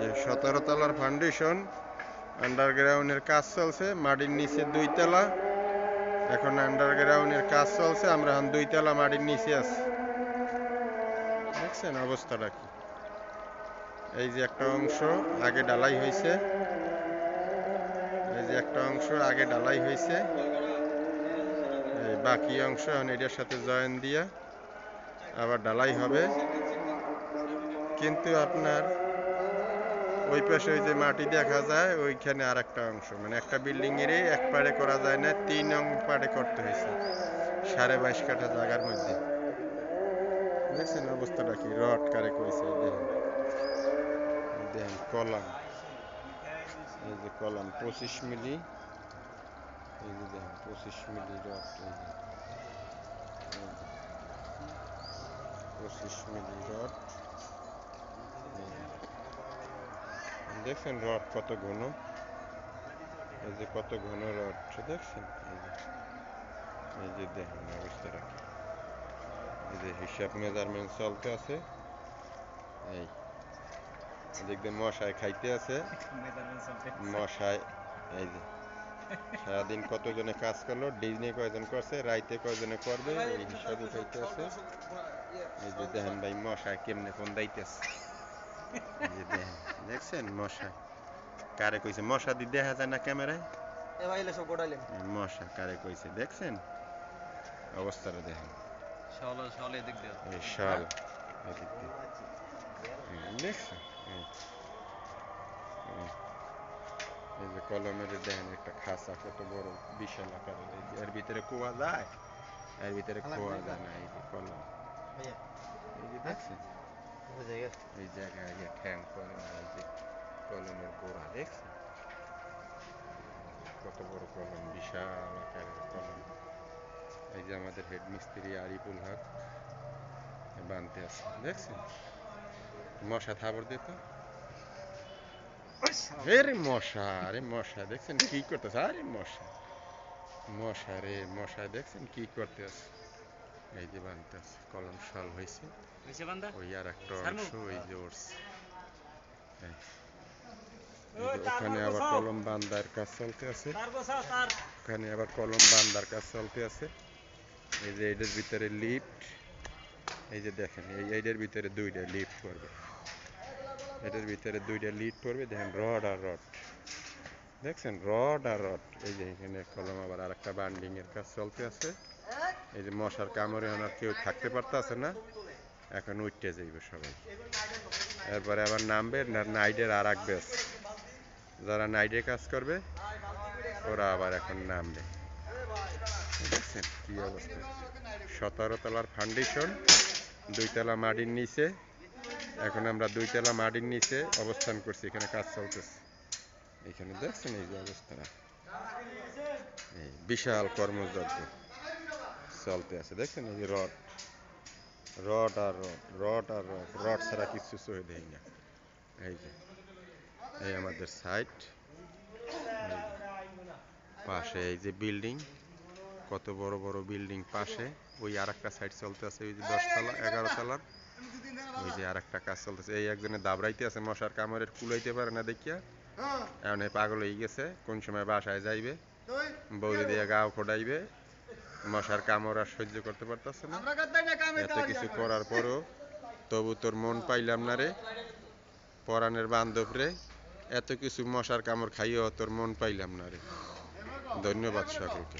যে সতেরো তলার ফাউন্ডেশন আন্ডারগ্রাউন্ডের কাজ চলছে, মাটির নিচে দুই তলা এখন আন্ডারগ্রাউন্ডের কাজ চলছে, আমরা এখন দুই তলা মাটির নিচে আছি। দেখছেন অবস্থাটা কি? এই যে একটা অংশ আগে ডালাই হয়েছে। এই যে একটা অংশ আগে ডালাই হয়েছে। বাকি অংশ এখন এটার সাথে জয়েন দিয়া আবার ডালাই হবে। কিন্তু আপনার ওই পাশে ওই যে মাটি দেখা যায়, ওইখানে আর একটা অংশ। মানে একটা বিল্ডিং এরই এক পাড়ে করা যায় না, তিন অং পাড়ে করতে হয়েছে। সাড়ে বাইশ কাঠা জায়গার মধ্যে। দেখছেন অবস্থাটা কি? রড কারে এই দেখেন। দেখেন কলাম। এই যে কলাম, পঁচিশ মিলি এই যে দেখেন পঁচিশ মিলি রড এই যে। পঁচিশ মিলি রড দেখছেন রড কত ঘন এই যে কত ঘন রড দেখছেন এই যে এই যে দেখেন অবস্থাটা। এই যে হিসাব মেজারমেন্ট চলতে আছে এই দিয়ে মশায় খাইতে আছে মশায় এই যে সারাদিন কতজনে কাজ করল? ডিজনি কয়জন করছে? রাইতে কয়জনে করবে? এই হিসাব উঠাইতে আছে। এই যে দেখেন ভাই মশায় কেমনে ফোন দাইতেছে এই যে দেখেন দেখছেন মশা কারে কইছে? মশা দি দেখা যায় না ক্যামেরায়? মশা কারে কইছে? দেখছেন? অবস্থাটা দেখেন। শল শল এদিক দিয়ে। এই শাল এদিক দিয়ে। দেখছেন? কলমের দেখেন একটা খাঁচা কত বড় বিশাল আকারের। এর ভিতরে কুয়া যায় এর ভিতরে কুয়া যায় না এই যে কলম। এই যে দেখছেন? এই জায়গায় যে ঠ্যাং কলম এই যে কলমের গোড়া দেখছেন? কত বড় কলম বিশাল আকারের কলম। এই যে আমাদের হেড মিস্ত্রি আরিফুল হক বানতে আছে দেখছেন? মশা থাবর দিত আরে মশা আরে মশা দেখছেন কি করতেছে আরে মশা মশা রে মশা দেখছেন কি করতে আছে এই যে বানতে আছে কলম সল হয়েছে হইছে বান্দা ওই আর একটা সারমু? অংশ ওই যে উঠছে এই। এই যে ওখানে আবার কলম বান্দার কাজ চলতে আছে ওখানে আবার কলম বান্দার কাজ চলতে আছে এই যে এটার ভিতরে লিফট এই যে দেখেন এই এইটার ভিতরে দুইটা লিফট পড়বে এটার ভিতরে দুইটা লিফট পড়বে, দেখেন রড আর রড দেখছেন? রড আর রড এই যে এখানে কলম আবার আরেকটা বান্ডিং এর কাজ চলতে আছে। এই যে মশার কামড়ে ওনার কেউ থাকতে পারতেছে না। এখন উঠতে যাইবে সবাই। এরপরে আবার নামবে নাইডের আর এক বেস যারা নাইডে কাজ করবে, ওরা আবার এখন নামবে। দেখছেন কি অবস্থা? সতেরো তলার ফাউন্ডেশন দুইতলা মাটির নিচে। এখন আমরা দুইতলা মাটির নিচে অবস্থান করছি, এখানে কাজ চলতেছে। এখানে দেখছেন এই যে অবস্থাটা এই বিশাল কর্মযজ্ঞ চলতে আছে। দেখছেন এই যে রড রড আর রড রড আর রড রড ছাড়া কিছু দেয় না। এই যে, এই আমাদের সাইট। পাশে এই যে বিল্ডিং। কত বড় বড় বিল্ডিং পাশে ওই আর একটা সাইড চলতে আছে ওই যে দশতলা এগারো তলার ওই যে আর একটা কাজ চলতেছে। এই একজনে দাবড়াইতে আছে মশার কামড়ের কুলাইতে পারে না দেখিয়া। এখন পাগল হয়ে গেছে কোন সময় বাসায় যাইবে বৌদি দিয়ে গাও খোটাইবে মশার কামড় আর সহ্য করতে পারতেছে না। এত কিছু করার পরও তবু তোর মন পাইলাম না রে। পরাণের বান্ধব রে এত কিছু মশার কামড় খাইয়েও তোর মন পাইলাম না রে। ধন্যবাদ সকলকে।